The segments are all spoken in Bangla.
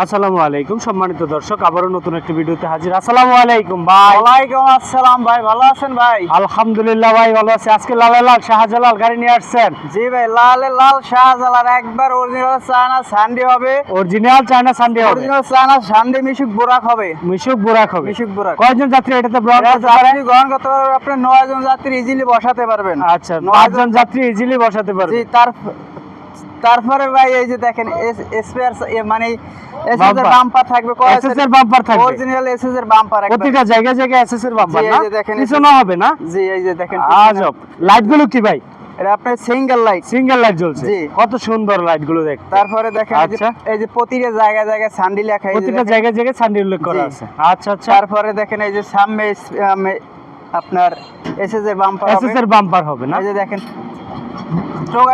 আসসালামু আলাইকুম সম্মানিত দর্শক আবারও নতুন একটি ভিডিওতে হাজির। আসসালামু আলাইকুম ভাই। ওয়ালাইকুম আসসালাম ভাই ভালো আছেন ভাই? আলহামদুলিল্লাহ ভাই ভালো আছি। আজকে লাল লাল শাহজালাল গাড়ি নিয়ে আসছেন। জি ভাই লাল লাল শাহজালাল একবার অরিজিনাল চায়না সান্ডি হবে। অরিজিনাল চায়না সানডে হবে। Original China Sunday Mishuk Borak হবে। মিশুক বুরাক হবে। মিশুক বোরাক। কয়জন যাত্রী এটাতে গ্রহণ করতে পারে? যাত্রী গ্রহণ করতে পারবেন আপনি নয় জন যাত্রী ইজিলি বসাতে পারবেন। আচ্ছা নয় জন যাত্রী ইজিলি বসাতে পারবে। জি তার তারপরে ভাই এই যে দেখেন স্পেয়ার মানে এসএস এর বাম্পার থাকবে এসএস এর বাম্পার থাকবে। অরিজিনাল এসএস এর বাম্পার জায়গায় জায়গায় এসএস এর বাম্পার না? দেখেন পিছনে হবে না? জি এই যে দেখেন আজব। লাইটগুলো কি ভাই? এটা আপনার সিঙ্গেল লাইট সিঙ্গেল লাইট জ্বলছে। কত সুন্দর লাইটগুলো দেখতে। তারপরে দেখেন এই যে- আচ্ছা। এই যে প্রতিটা জায়গায় জায়গায় সান্ডি লেখা প্রতিটা। জায়গায় জায়গায় সানডে উল্লেখ করা আছে। আচ্ছা আচ্ছা। তারপরে দেখেন এই যে সামনে আপনার এসএস এর বাম্পার এসএস এর বাম্পার হবে না? এই যে দেখেন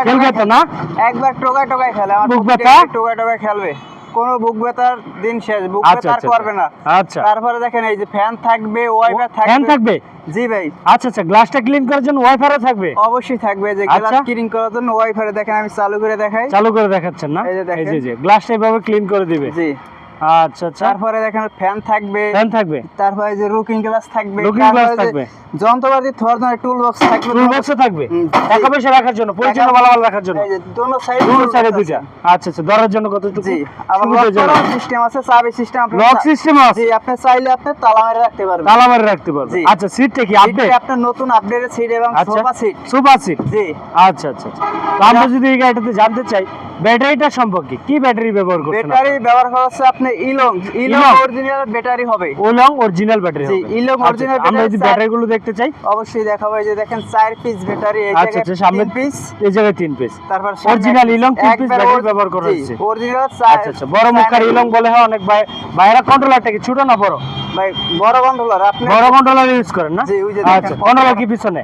খেলবে তো না? একবার টোকায় টোকায় খেলে। আমার বুক ব্যথা? টোকায় টোকায় খেলবে। কোনো বুক ব্যথার দিন শেষ। বুক ব্যথা করবে না। আচ্ছা। তারপরে দেখেন এই যে ফ্যান থাকবে ওয়াইফাই থাকবে। ফ্যান থাকবে? জি ভাই। আচ্ছা আচ্ছা গ্লাসটা ক্লিন করার জন্য থাকবে? অবশ্যই থাকবে যে আচ্ছা। গ্লাস ক্লিন করার জন্য ওয়াইফাই দেখেন আমি চালু করে দেখাই। চালু করে দেখাচ্ছেন না? এই দেখেন। যে গ্লাসটা এভাবে ক্লিন করে দিবে। জি। আচ্ছা আচ্ছা। তারপরে দেখেন ফ্যান থাকবে। ফ্যান থাকবে। তারপরে যে রুকিং গ্লাস থাকবে। Looking glass থাকবে। যন্ত্রপাতি থর টুল বক্স থাকবে। টুল বক্সও থাকবে টাকা পয়সা রাখার জন্য পরিচয় টাকা- রাখার জন্য। দোনো সাইড দুটো সাইডে দুইটা। আচ্ছা আচ্ছা ধরার জন্য কতটুকু? জি। আবার লক সিস্টেম আছে চাবি সিস্টেম আপনি লক সিস্টেম আছে। জি আপনি চাইলে আপনি তালা মেরে রাখতে পারবেন। তালা মারে রাখতে পারবে আচ্ছা সিটটা কি আপডেট আপনার নতুন আপডেটেড সিট এবং আচ্ছা। সোফা সিট সুপার সিট জি। আচ্ছা আচ্ছা আচ্ছা। আমরা যদি এই গাড়িটাতে জানতে চাই ব্যাটারিটা সম্পর্কে কি ব্যাটারি ব্যবহার করছেন ব্যাটারি ব্যবহার করা হচ্ছে আপনি ইলং ইলং? অরিজিনাল ব্যাটারি হবে। ওলং অরিজিনাল ব্যাটারি জি, ইলং আচ্ছা, original আমরা যদি ব্যাটারি গুলো দেখতে চাই। অবশ্যই দেখাবো এই যে দেখেন চার পিস ব্যাটারি এই আচ্ছা আচ্ছা সামনে পিস এই জায়গায় তিন পিস তারপর Original ইলং তিন piece battery ব্যবহার করা হয়েছে। অরিজিনাল আচ্ছা আচ্ছা বড় মুখার ইলং বলে হয় অনেক ভাই ভাইরা কন্ট্রোলারটা কি ছোট না বড়? ভাই বড় কন্ট্রোলার আপনি বড় কন্ট্রোলার ইউজ করেন না? জি, ওই যে দেখেন, আচ্ছা কন্ট্রোলার কি পিছনে?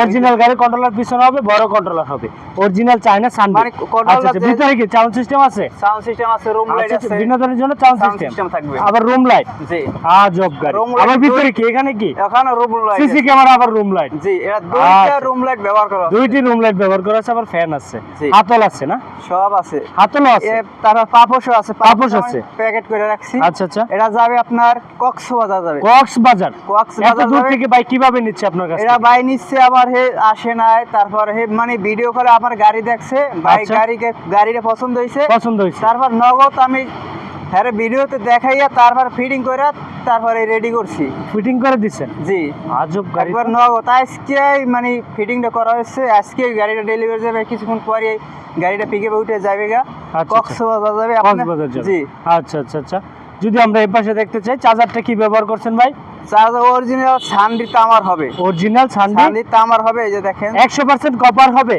অরিজিনাল গাড়ি কন্ট্রোলার পিছনে হবে বড় কন্ট্রোলার হবে। অরিজিনাল চায়না সানডে মানে আচ্ছা আচ্ছা ভিতরে কি? সাউন্ড সিস্টেম আছে? সাউন্ড সিস্টেম আছে রুম লাইট আচ্ছা আছে। বিনোদনের জন্য সাউন্ড সিস্টেম থাকবে। আবার রুম লাইট জি। আজব গাড়ি। আবার ভিতরে কি? এখানে কি? এখানে রুম লাইট সিসি ক্যামেরা আবার রুম লাইট জি এটা দুইটা। রুম লাইট ব্যবহার করা। দুইটি রুম লাইট ব্যবহার করা আছে আবার ফ্যান আছে। হাতল আছে না? সব আছে। হাতলও আছে? পাপোশও আছে। পাপোশ আছে। প্যাকেট করে রাখছি। আচ্ছা আচ্ছা। এটা যাবে আপনার কক্সবাজার যাবে। কক্সবাজার। দূর থেকে ভাই কীভাবে নিচ্ছে আপনার কাছে এরা বাই নিচ্ছে আমার হে আসে নাই তারপর হে মানে ভিডিও করে আমার গাড়ি দেখছে ভাই আচ্ছা। গাড়িকে গাড়িটা পছন্দ হয়েছে পছন্দ হয়েছে তারপর নগদ আমি হ্যাঁ ভিডিওতে দেখাইয়া তারপর ফিটিং করে তারপরে রেডি করছি। ফিটিং করে দিচ্ছেন জি। আজব গাড়ি। একবার নগদ আজকে মানে ফিটিংটা করা হয়েছে আজকে গাড়িটা ডেলিভারি যাবে কিছুক্ষণ পরে গাড়িটা পিকে উঠে যাবে গা। আচ্ছা। কক্সবাজার যাবে আপনার- কক্সবাজার যাবে। জি। আচ্ছা আচ্ছা আচ্ছা। যদি আমরা এই পাশে দেখতে চাই চার্জারটা কি ব্যবহার করছেন ভাই? চার্জার অরিজিনাল সানডি তামার হবে। Original Sunday? সানডি তামার হবে এই যে দেখেন। একশো পার্সেন্ট কপার হবে?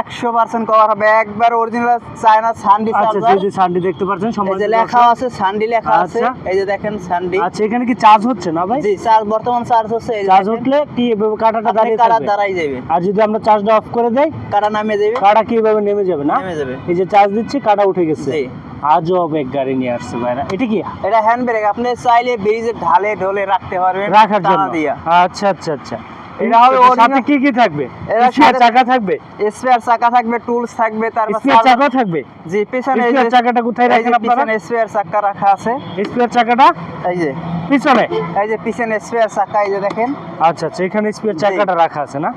একশো পার্সেন্ট কভার হবে। একবার অরিজিনাল চায়না সানডি আচ্ছা যে সানডে দেখতে পাচ্ছেন এই যে লেখা আছে সানডি লেখা আছে। আচ্ছা। এই যে দেখেন সানডি। আচ্ছা এখানে কি চার্জ হচ্ছে না ভাই? জি চার্জ বর্তমান চার্জ হচ্ছে এই চার্জ উঠলে কি এভাবে কাটাটা দাঁড়িয়ে কারা থাকবে? দাঁড়াই যাবে। আর যদি আমরা চার্জটা অফ করে দেই কারা নামে যাবে কাটা কি এভাবে নেমে যাবে না? নেমে যাবে। এই যে চার্জ দিচ্ছি কাটা উঠে গেছে। আজও এক গাড়ি নিয়ে আসছে ভাইরা। এটা কি এটা হ্যান্ড ব্রেক আপনি চাইলে ব্রিজে ঢালে ঢোলে রাখতে পারবেন রাখার জন্য। দিয়া। আচ্ছা আচ্ছা আচ্ছা। এটা হবে এটার সাথে কি কি থাকবে? স্পেয়ার চাকা থাকবে? স্পেয়ার চাকা থাকবে টুলস থাকবে তারপর স্পেয়ার চাকাও থাকবে? জি পিছনে এই চাকাটা কোথায় রাখেন আপনারা? পিছনে স্পেয়ার চাকা রাখা আছে। স্পেয়ার চাকাটা? এই যে। পিছনে? এই যে পিছনে স্পেয়ার চাকা এই যে দেখেন। আচ্ছা আচ্ছা এখানে স্পেয়ার চাকাটা রাখা আছে না?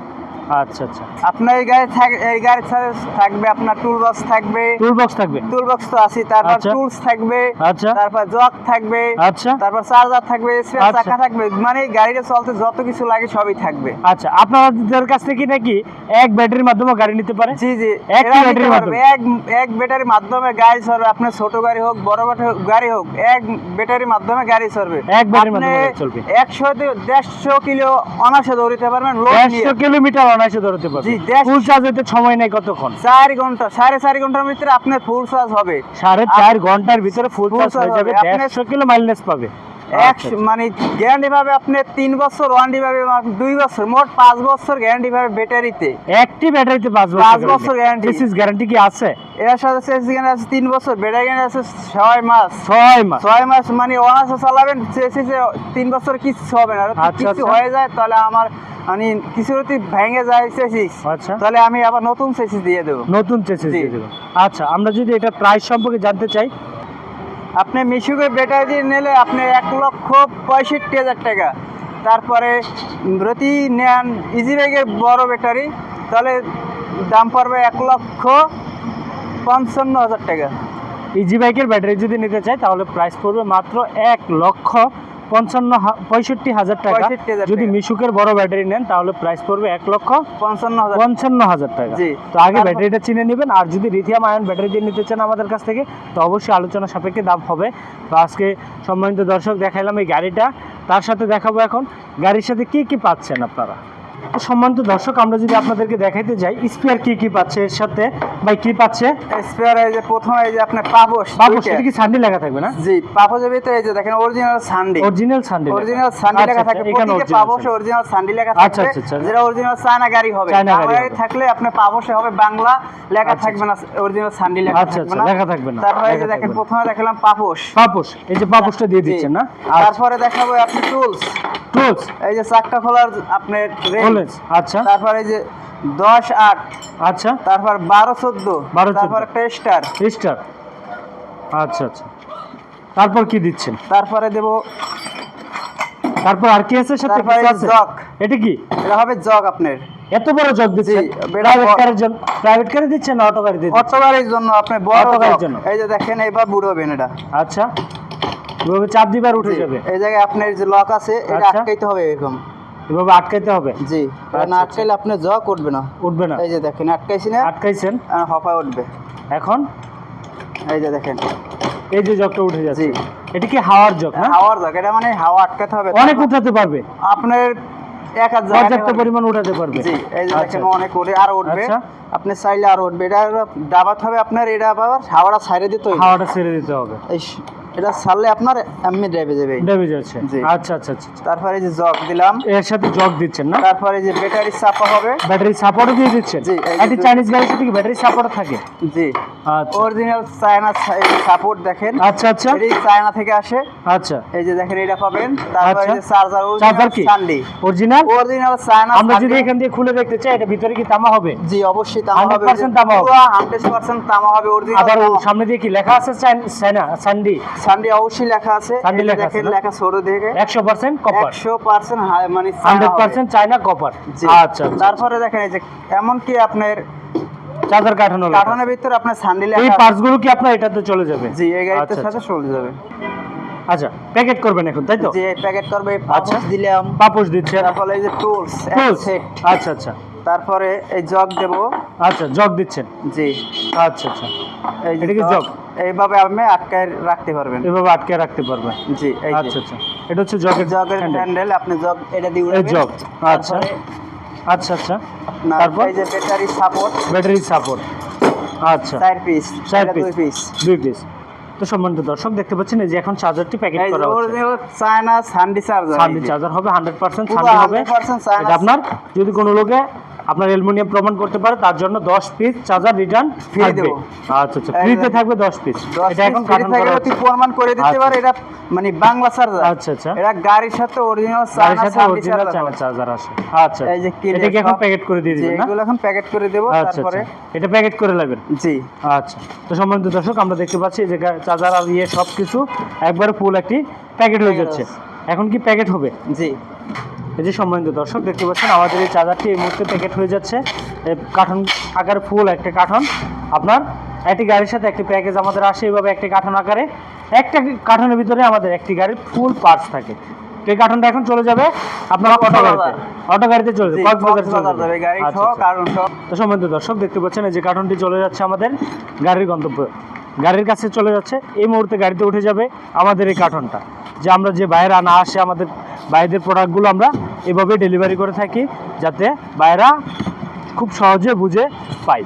আচ্ছা আচ্ছা। আপনার এই গাড়ি এই সাথে থাকবে আপনার টুল বক্স থাকবে। টুল বক্স থাকবে? টুল বক্স তো আছে তারপর আচ্ছা। টুলস থাকবে। আচ্ছা। তারপর থাকবে। আচ্ছা। তারপর চার্জার থাকবে আচ্ছা। চাকা থাকবে। মানে গাড়িটা চলতে যত কিছু লাগে সবই থাকবে। আচ্ছা আপনাদের কাছ থেকে নাকি এক ব্যাটারির মাধ্যমে গাড়ি নিতে পারে? জি জি। নিতে ব্যাটারির মাধ্যমে? এক এক ব্যাটারির মাধ্যমে গাড়ি চলবে। আপনার ছোট গাড়ি হোক বড় গাড়ি হোক এক ব্যাটারির মাধ্যমে গাড়ি চলবে। এক ব্যাটারির মাধ্যমে চলবে। একশো থেকে দেড়শো কিলো অনাসে দৌড়িতে পারবেন লোড নিয়ে। দেড়শো কিলোমিটার অনায়াসে ধরতে পারবে। জি, ফুল চার্জ হতে সময় নেই কতক্ষণ? চার ঘণ্টা সাড়ে চার ঘণ্টার ভিতরে আপনার ফুল চার্জ হবে। সাড়ে চার ঘণ্টার ভিতরে ফুল চার্জ হয়ে যাবে। হবে। আপনি- দেড়শো কিলো মাইলেজ পাবে। মানে গ্যারান্টি পাবে আপনি তিন বছর ওয়ারেন্টি পাবে দুই বছর মোট পাঁচ বছর গ্যারান্টি পাবে ব্যাটারিতে। একটি ব্যাটারিতে পাঁচ বছর পাঁচ বছর guarantee। দিস গ্যারান্টি কি আছে? এর সাথে চেসিস গ্যারান্টি আছে তিন বছর ব্যাটারি গ্যারান্টি আছে ছয় মাস। ছয় মাস। ছয় মাস মানে অনার্সে চালাবেন চেসিসে তিন বছর কিছু হবে না। আচ্ছা, কিছু আচ্ছা। হয়ে যায় তাহলে আমার মানে কিছু যদি ভেঙে যায় চেসিস আচ্ছা। তাহলে আমি আবার নতুন চেসিস দিয়ে দেবো। নতুন চেসিস দিয়ে দেবো। আচ্ছা আমরা যদি এটা প্রাইস সম্পর্কে জানতে চাই আপনি মিশুকে ব্যাটারি নিলে আপনি এক লক্ষ পঁয়ষট্টি হাজার টাকা। তারপরে যদি নেন ইজি ব্যাগের বড় ব্যাটারি, তাহলে দাম পড়বে এক লক্ষ পঞ্চান্ন হাজার টাকা। ইজি বাইকের ব্যাটারি যদি নিতে চাই, তাহলে প্রাইস পড়বে মাত্র এক লক্ষ পঞ্চান্ন পঁয়ষট্টি হাজার টাকা। যদি। মিশুকের বড় ব্যাটারি নেন তাহলে প্রাইস পড়বে এক লক্ষ পঞ্চান্ন পঞ্চান্ন হাজার টাকা। তো আগে ব্যাটারিটা চিনে নেবেন আর যদি লিথিয়াম আয়ন ব্যাটারি দিয়ে নিতে চান আমাদের কাছ থেকে তো অবশ্যই আলোচনা সাপেক্ষে দাম হবে। তো আজকে সম্মানিত দর্শক দেখাইলাম এই গাড়িটা। তার সাথে দেখাবো এখন গাড়ির সাথে কি কি পাচ্ছেন আপনারা? সম্মানিত দর্শক আমরা যদি আপনাদেরকে দেখাইতে যাই স্পেয়ার কি কি পাচ্ছে এর সাথে? ভাই কি পাচ্ছে? স্পেয়ার এই যে প্রথম এই যে আপনার বাবু দুইটা। সেটা কি সান্ডি লেখা থাকবে না? জি পাপোশের ভিতরে এই যে দেখেন original Sunday. Original Sunday original Sunday লেখা থাকে। প্রতিটা পাপোশে অরিজিনাল সানডি লেখা আচ্ছা, থাকবে। আচ্ছা, আচ্ছা। যেটা অরিজিনাল চায়না গাড়ি হবে। চায়না গাড়ি। থাকলে আপনার পাপোশে হবে বাংলা লেখা আচ্ছা, থাকবে না অরিজিনাল সানডি লেখা আচ্ছা, থাকবে আচ্ছা, না। লেখা থাকবে না, তারপরে এই যে দেখেন প্রথমে দেখালাম পাপোশ। পাপোশ এই যে পাপোশটা দিয়ে দিচ্ছেন না? তারপরে দেখাবো আপনি টুলস টুলস এই যে চাক্কা খোলার আপনার কলেজ আচ্ছা। তারপরে যে দশ আট আচ্ছা। তারপর বারো চোদ্দ 12, 14 তারপরে স্টার আচ্ছা আচ্ছা। তারপর কি দিচ্ছেন? তারপরে দেবো তারপর আর কি আছে সাথে? তারপরে আছে? জগ। এটা কি? এটা হবে জগ আপনার। এত বড় জগ দিচ্ছেন? প্রাইভেট বড়- কারের জন্য প্রাইভেট কারে দিচ্ছেন অটো গাড়ি দিচ্ছেন? অটো গাড়ির জন্য আপনি বড় অটো গাড়ির জন্য। এই যে দেখেন এবার বুড়োবেন এটা। আচ্ছা। চাপ দিবার উঠে যাবে। এই জায়গায় আপনার যে লক আছে এটা আচ্ছা। আটকাইতে হবে এরকম। এভাবে আটকাইতে হবে? জি আচ্ছা, না আচ্ছা। আটকাইলে আপনার জগ উঠবে না। উঠবে না। এই যে দেখেন আটকাইছি না? আটকাইছেন? হফায় উঠবে। এখন? এই যে দেখেন। এই যে জগটা উঠে যাচ্ছে। এটা কি হাওয়ার জগ হ্যাঁ হাওয়ার জগ এটা মানে হাওয়া আটকাতে হবে। অনেক উঠাতে পারবে। আপনার এক হাজার পর্যাপ্ত পরিমাণ উঠাতে পারবে। জি এই যে আচ্ছা, দেখেন অনেক উঠে আর উঠবে। আচ্ছা। আপনি চাইলে আর উঠবে। এটা ডাবাত হবে আপনার এটা আবার হাওয়াটা ছাইড়ে দিতে হইবে। হাওয়াটা ছেড়ে দিতে হবে। এটা ছাড়লে আপনার এমনি ড্রাইভে যাবে। ডেবে যাচ্ছে। আচ্ছা আচ্ছা আচ্ছা আচ্ছা। তারপরে যে জগ দিলাম। এর সাথে জগ দিচ্ছেন না? তারপরে যে ব্যাটারি চাপা হবে। ব্যাটারি সাপোর্টও দিয়ে দিচ্ছেন? জি, দুই- চাইনিজ গাড়ির সাথে কি ব্যাটারি সাপোর্ট থাকে? জি। আচ্ছা। অরিজিনাল চায়না সাপোর্ট দেখেন। আচ্ছা আচ্ছা। এটি চায়না থেকে আসে। আচ্ছা। এই যে দেখেন এটা পাবেন। তারপরে। যে চার্জার চার্জার কি? সানডি অরিজিনাল অরিজিনাল চায়না আমরা যদি এখান দিয়ে খুলে দেখতে চাই এটা ভিতরে কি তামা হবে? জি অবশ্যই তামা হবে। 100% তামা হবে। হান্ড্রেড পার্সেন্ট তামা হবে অরিজিনাল আবার সামনে দিয়ে কি লেখা আছে? চাইন- চায়না সান্ডি? সানডি অবশ্যই লেখা আছে। সানডি লেখা আছে লেখা ছোট দেখে। একশো পার্সেন্ট কপার একশো পার্সেন্ট মানে চায়না হান্ড্রেড হবে। পার্সেন্ট চায়না কপার আচ্ছা আচ্ছা। তারপরে দেখেন এই যে এমনকি আপনার চার্জার কাঠানো। কার্টনের ভিতরে আপনার সানডি লেখা আছে। পার্টসগুলো কি আপনার এটাতে চলে যাবে? জি এই গাড়িটার আচ্ছা, সাথে চলে যাবে। আচ্ছা প্যাকেট করবেন এখন তাই তো? যে প্যাকেট করবে আচ্ছা। পাঁচ দিলাম। পাপোশ দিচ্ছেন তারপরে এই যে টুলস? সেট আচ্ছা আচ্ছা। তারপরে এই জগ দেব। আচ্ছা জগ দিচ্ছেন? জি। আচ্ছা আচ্ছা। এই এটা কি জগ? এইভাবে আপনি আটকায় রাখতে পারবেন। এভাবে আটকে রাখতে পারবেন জি আচ্ছা আচ্ছা। এটা হচ্ছে জগের জগের হ্যান্ডেল আপনি জগ এটা দিয়ে উড়াবেন। জগ আচ্ছা। আচ্ছা আচ্ছা। আপনার তারপর? এই যে ব্যাটারি সাপোর্ট ব্যাটারি সাপোর্ট আচ্ছা। চার পিস চার দুই পিস দুই পিস তো সম্মানিত দর্শক দেখতে পাচ্ছেন এই যে এখন চার্জারটি প্যাকেট এই যে করা হচ্ছে। China Sunday charger Sunday charger হবে হান্ড্রেড পার্সেন্ট পুরো হবে। এটা আপনার যদি কোনো লোকে আপনার অ্যালুমিনিয়াম প্রমাণ করতে পারে তার জন্য দশ পিস চার্জার রিটার্ন থাকবে। দেবো। আচ্ছা আচ্ছা ফ্রিতে থাকবে দশ পিস এটা এখন ফ্রি কাঠানো করা অতি প্রমাণ করে দিতে আচ্ছা। পারে এটা মানে বাংলা চার্জার আচ্ছা আচ্ছা। এটা গাড়ির সাথে অরিজিনাল চায়না সাথে অরিজিনাল চার্জার আছে আচ্ছা এই যে এটা কি এখন প্যাকেট করে দিয়ে দিবেন না? এগুলো এখন প্যাকেট করে দেব আচ্ছা তারপরে আচ্ছা এটা প্যাকেট করে লাগবেন জি। আচ্ছা। তো সম্মানিত দর্শক আমরা দেখতে পাচ্ছি যে চার্জার আর ইয়ে সবকিছু একবারে ফুল একটি প্যাকেট হয়ে যাচ্ছে। এখন কি প্যাকেট হবে? জি। এই যে সম্মানিত দর্শক দেখতে পাচ্ছেন আমাদের এই চার্জারটি এই মুহূর্তে প্যাকেট হয়ে যাচ্ছে। কার্টন আকারে ফুল একটা কার্টন আপনার একটি গাড়ির সাথে একটি প্যাকেজ আমাদের আসে এইভাবে একটি কার্টন আকারে। একটা কার্টনের ভিতরে আমাদের একটি গাড়ির ফুল পার্টস থাকে। এই কার্টনটা এখন চলে যাবে আপনারা অটো গাড়িতে। অটো গাড়িতে চলে যাবে কক্সবাজার চলে যাবে। গাড়ি আচ্ছা, সহ আচ্ছা। সহ তো সম্মানিত দর্শক দেখতে পাচ্ছেন এই যে কার্টনটি চলে যাচ্ছে আমাদের গাড়ির গন্তব্য। গাড়ির কাছে চলে যাচ্ছে এই মুহূর্তে গাড়িতে উঠে যাবে আমাদের এই কার্টনটা। যে আমরা যে বাইরে আনা আসে আমাদের বাইরের প্রোডাক্টগুলো আমরা এভাবে ডেলিভারি করে থাকি যাতে বাইরা খুব সহজে বুঝে পাই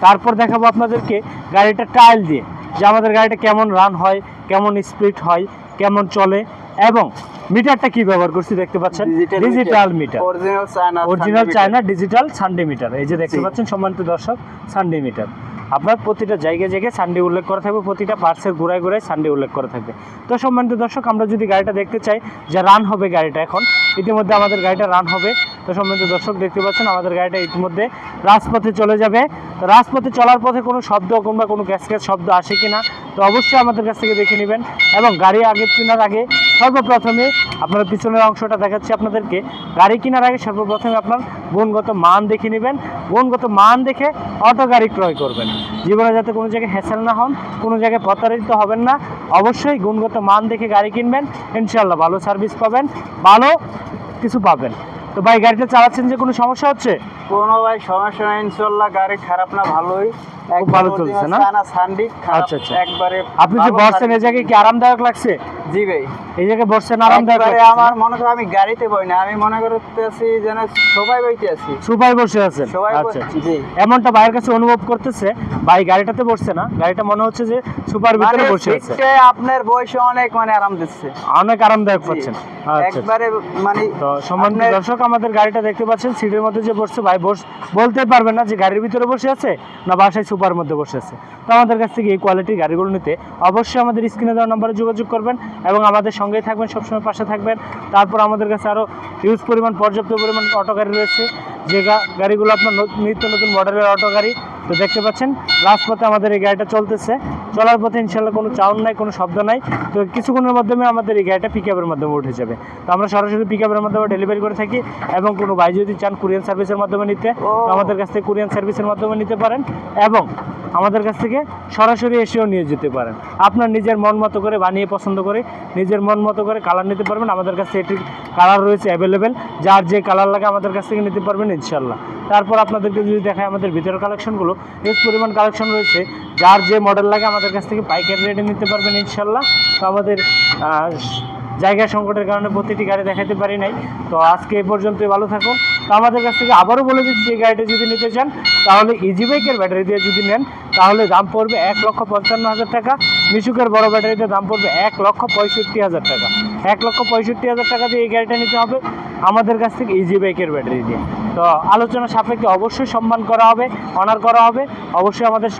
তারপর দেখাবো আপনাদেরকে গাড়িটা টাইল দিয়ে যে আমাদের গাড়িটা কেমন রান হয় কেমন স্পিড হয় কেমন চলে এবং মিটারটা কি ব্যবহার করছি দেখতে পাচ্ছেন? Digital meter original China original China digital Sunday meter এই যে দেখতে পাচ্ছেন সম্মানিত দর্শক সানডে মিটার আপনার প্রতিটা জায়গায় জায়গায় সানডে উল্লেখ করা থাকবে, প্রতিটা পার্টসের গোড়ায় গোড়ায় সানডে উল্লেখ করা থাকবে। তো সম্মানিত দর্শক, আমরা যদি গাড়িটা দেখতে চাই যে রান হবে গাড়িটা এখন, ইতিমধ্যে আমাদের গাড়িটা রান হবে। তো সম্মানিত দর্শক, দেখতে পাচ্ছেন আমাদের গাড়িটা ইতিমধ্যে রাজপথে চলে যাবে। তো রাজপথে চলার পথে কোনো শব্দ কিংবা কোনো গ্যাস গ্যাস শব্দ আসে কিনা, তো অবশ্যই আমাদের কাছ থেকে দেখে নেবেন। এবং গাড়ি আগে কেনার আগে সর্বপ্রথমে আপনার পিছনের অংশটা দেখাচ্ছি আপনাদেরকে। গাড়ি কেনার আগে সর্বপ্রথমে আপনার গুণগত মান দেখে নেবেন। গুণগত মান দেখে অটো গাড়ি ক্রয় করবেন। জীবনে যাতে কোনো জায়গায় হ্যাসেল না হন, কোনো জায়গায় প্রতারিত হবেন না, অবশ্যই গুণগত মান দেখে গাড়ি কিনবেন। ইনশাল্লাহ ভালো সার্ভিস পাবেন, ভালো কিছু পাবেন। তো ভাই, গাড়িটা চালাচ্ছেন যে কোনো সমস্যা হচ্ছে? কোনো ভাই, সমস্যা ইনশাল্লাহ গাড়ি খারাপ না, ভালোই। চলছে না? আচ্ছা, আচ্ছা। একবারে আপনি যে বসছেন এই জায়গায় কি আরামদায়ক লাগছে? জি ভাই। এই জায়গায় বসছেন আরামদায়ক লাগছে আমার মনে করো আমি গাড়িতে বই না আমি মনে করতে আছি যেন সবাই বইতে আছি। সুপাই বসে আছেন? আচ্ছা আচ্ছা। জি। এমনটা ভাইয়ের কাছে অনুভব করতেছে? ভাই গাড়িটাতে বসছে না গাড়িটা মনে হচ্ছে যে সুপার ভিতরে মানে বসে আছে। আপনার বয়সে অনেক মানে আরাম দিচ্ছে। অনেক আরামদায়ক। পাচ্ছেন। আচ্ছা আচ্ছা। একবারে মানে তো সম্মানিত দর্শক আমাদের গাড়িটা দেখতে পাচ্ছেন সিটের মধ্যে যে বসছে ভাই বস বলতে পারবেন না যে গাড়ির ভিতরে বসে আছে না বাসায় সুপার মধ্যে বসে আছে তো আমাদের কাছ থেকে এই কোয়ালিটির গাড়িগুলো নিতে অবশ্যই আমাদের স্ক্রিনে দেওয়া নাম্বারে যোগাযোগ করবেন এবং আমাদের সঙ্গেই থাকবেন, সবসময় পাশে থাকবেন। তারপর আমাদের কাছে আরও হিউজ পরিমাণ, পর্যাপ্ত পরিমাণ অটো গাড়ি রয়েছে। যে গা- গাড়িগুলো আপনার নত- নিত্য নতুন মডেলের অটো গাড়ি তো দেখতে পাচ্ছেন রাজপথে আমাদের এই গাড়িটা চলতেছে। চলার পথে ইনশাল্লাহ কোনো চাউন নাই কোনো শব্দ নাই। তো কিছুক্ষণের মাধ্যমে আমাদের এই গাড়িটা পিক আপের মাধ্যমে উঠে যাবে। তো আমরা সরাসরি পিক আপের মাধ্যমে ডেলিভারি করে থাকি এবং কোনো ভাই যদি চান কুরিয়ান সার্ভিসের মাধ্যমে নিতে তো আমাদের কাছ থেকে কুরিয়ান সার্ভিসের মাধ্যমে নিতে পারেন এবং আমাদের কাছ থেকে সরাসরি এসেও নিয়ে যেতে পারেন। আপনার নিজের মন মতো করে বানিয়ে পছন্দ করে নিজের মন মতো করে কালার নিতে পারবেন। আমাদের কাছে এটির কালার রয়েছে অ্যাভেলেবেল যার যে কালার লাগে আমাদের কাছ থেকে নিতে পারবেন। ইনশাল্লাহ তারপর আপনাদেরকে যদি দেখায় আমাদের ভিতরের কালেকশনগুলো, বেশ পরিমাণ কালেকশন রয়েছে। যার যে মডেল লাগে আমাদের কাছ থেকে পাইকারি রেটে নিতে পারবেন ইনশাল্লাহ তো আমাদের জায়গা সংকটের কারণে প্রতিটি গাড়ি দেখাতে পারি নাই। তো আজকে এ পর্যন্তই ভালো থাকুন। তো আমাদের কাছ থেকে আবারও বলে দিচ্ছি এই গাড়িটা যদি নিতে চান, তাহলে ইজি বাইকের ব্যাটারি দিয়ে যদি নেন, তাহলে দাম পড়বে এক লক্ষ পঞ্চান্ন হাজার টাকা। মিশুকের বড় ব্যাটারিতে দাম পড়বে এক লক্ষ পঁয়ষট্টি হাজার টাকা। এক লক্ষ পঁয়ষট্টি হাজার টাকা দিয়ে এই গাড়িটা নিতে হবে আমাদের কাছ থেকে ইজি বাইকের ব্যাটারি দিয়ে। তো আলোচনা সাপেক্ষে অবশ্যই সম্মান করা হবে অনার করা হবে। অবশ্যই আমাদের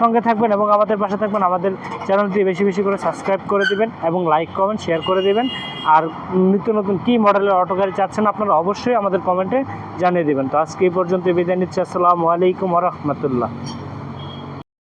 সঙ্গে থাকবেন এবং আমাদের পাশে থাকবেন। আমাদের চ্যানেলটি বেশি বেশি করে সাবস্ক্রাইব করে দেবেন এবং লাইক কমেন্ট শেয়ার করে দেবেন। আর নিত্য নতুন কী মডেলের অটো গাড়ি চাচ্ছেন আপনারা অবশ্যই আমাদের কমেন্টে জানিয়ে দেবেন। তো আজকে এই পর্যন্ত বিদায় নিচ্ছি। আসসালামু আলাইকুম রহমতুল্লাহ।